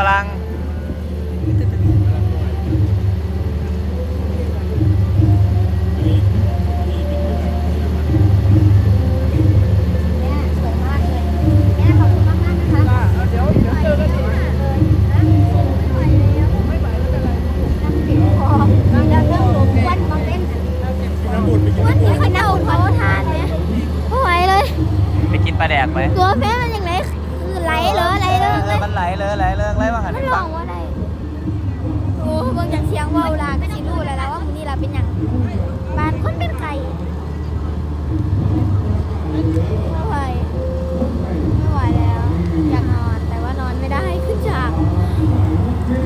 ฝรั่ง เนี่ยสวยมากเลยแม่ขอบคุณมากมากๆนะคะ เดี๋ยวเดี๋ยวเจอกันอีก ไม่ไหวแล้ว ไม่ไหวไม่เป็นไร นั่งเก็บของมีแล้วเรื่องลมวันมาเต้น น้ำบุญไปกิน วันนี้เขาเน่าเขาทานเนี่ยไม่ไหวเลย ไปกินปลาแดกไหม ตัวแม่มันยังไงคือไหลเหรอไหล เลเอยอมันไหลเลยไหลเลยไหลมาหันมันไปลฟัองงว่าได้โอ้เบิ่งจากเสียงเว้าลาก็สิรู้แล้วล่ะว่ามื้อนี้ล่ะเป็นหยังบ้านคนเป็นไก่ไม่ไหวไม่ไหวแล้ว อยากนอนแต่ว่านอนไม่ได้ขึ้นฉาก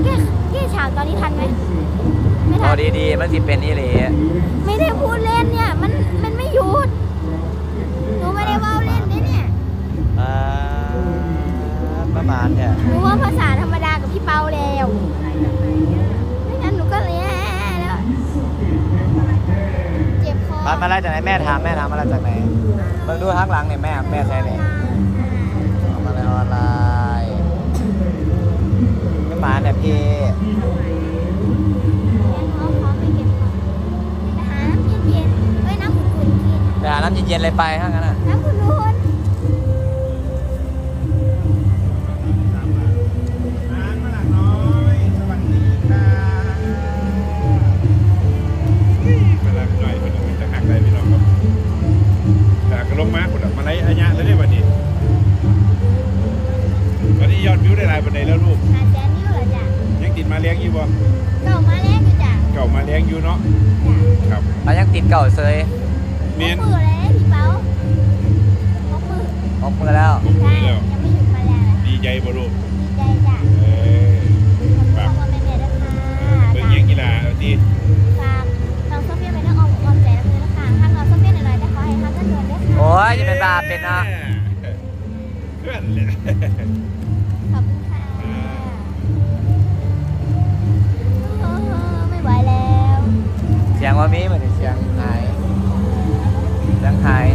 แก้แก้ฉากตอนนี้ทันไหมไม่พทัอนดีๆมันสิเป็นอีหลีไม่ได้พูดเล่นเนี่ย มัน มันไม่หยุด หนูไม่ได้เว่าเล่นนะเนี่ย อ่า ประมาณเนี่ยหนูว่าภาษาธรรมดากับพี่เปาแล้วไม่งั้นหนูก็เลยแย่แล้วเจ็บคอมันมาอะไรจากไหนแม่ถามแม่ถามมาอะไรจากไหนเบิ่งดูข้างหลังเนี่ยแม่แม่ใช่เนี่ยเอามาเลยออนไลน์ไม่มาเนี่ยพี่เขาพร้อมไปเก็บของไปหาน้ำเย็นๆเอ้ยน้ำอุ่นๆกินไปหาน้ำเย็นๆเลยไปถ้างั้นอะน้ำอุ่น เก่ามาแรกอยู่จ้ะเก่ามาเลี้ยงอยู่เนาะจ้ะครับเรายังติดเก่าเซยเมียนพกมือเลยพี่เปาพกมือออกมือแล้วผมใช่มีแล้วยังไม่หยุดมาแล้วนะดีใจบ่ลูกดีใจจ้ะเออขอบคุณพ่อแม่ด้วยค่ะเป็นเลี้ยงกีฬาเอาดีฝากน้องโซเฟียไปนั่งออมออมใจน้ำมือนะคะข้างน้องโซเฟียหน่อยๆแต่ขอให้ทำกันด่วนด้วยค่ะ โอ้ยจะเป็นบาปเป็นนะเพื่อนเลย สียงว่ามีเหมือนเสียงหายเสียงหาย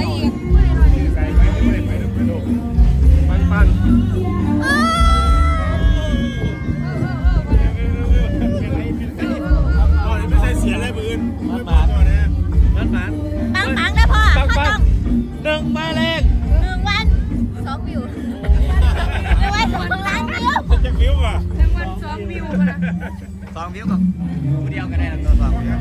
ไปอีกใส่ไปไม่ได้ไปลูกไปลูกปันปันไม่ใช่เสียอะไรมืออื่นมันหมานมันหมานปังปังนะพ่อปังปังหนึ่งมาแรงหนึ่งวันสองวิวไม่ว่าสองล้านวิวจะวิวอะหนึ่งวันสองวิวนะสองวิวก็เดียวก็ได้แล้วตัวสองวิว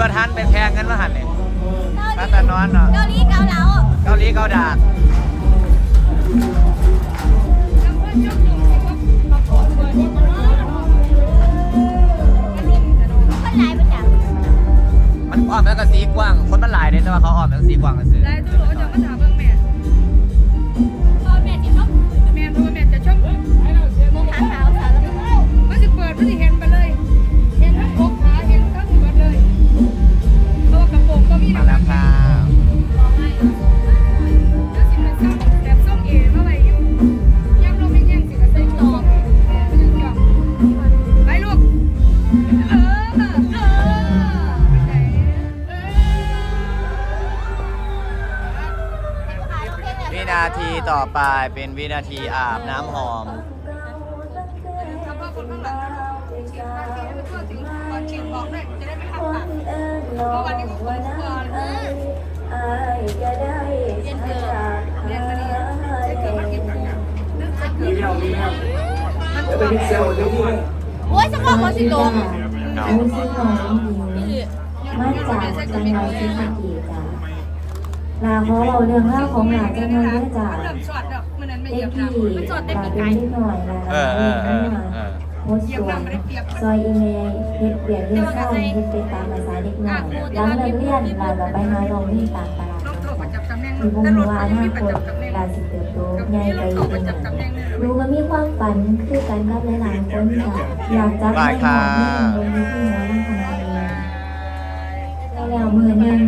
ป็นเตือนประทันเป็นแพงเงินมาหันเนี่ยถ้าแต่นอนเนาะเกาหลีเกาเหลาเกาหลีเกาดากคนหลายประจักษ์มันอ้อมแล้วก็สีกว้าง คนมันหลายเลยแต่ว่าเขาอ้อมแล้วก็สีกว้างกันสิได้ทุกคนจะมาถามเบิ่ นวินาทีต่อไปเป็นวินาทีอาบน้ำหอมทำพ่อคนข้างหลังฉีดมาฉีดให้มันทั่วถึงก่อนฉีดบอกด้วยจะได้ไม่ขัดปากเพราะวันนี้ก็คนก่อนเออเรียนเกิดเรียนมาดีใช้เกิดมาเก็บตังค์นึกจะเกิดมันจะเป็นเซลล์โอ้ยสมองมันสิโดนเอารู้สึกของดีมาจากจังหวัดศรีสะเกษจ้ะ ลาขอเราเรื่องเล่าวของหลานจังหวัดเด้จ้ะเริ่มช็อตแล้วมันนั้นไม่เด็เหยียกบที่น้ำมันช็อตได้ลาปีเป็ไก่นนิดหน่อยนะเอคะอเออเออเออโพสต์สวนซอยอีเมลเฮ็ดเบียดเรียนข้าวเฮ็ดไปตามภาษาเด็กหน่อยหลังเลิกเรียนลาเราไปหาโรงนี่ตามตลาดต้องโทรประจับตำแหน่งมีบุแต่รถวาเขายังหน้าไม่ปคระนจับตำแหน่งลาสิเติบโตกับใหญ่ไปเราอีเข้ากประเป็นจับตำแหน่งหนูก็มีความฝันคือกันกับหลายๆคนค่ะอยากจับให้หมดให้เป็นบนวิธีหมอลำคณะเองแล้วแล้วมือหนึง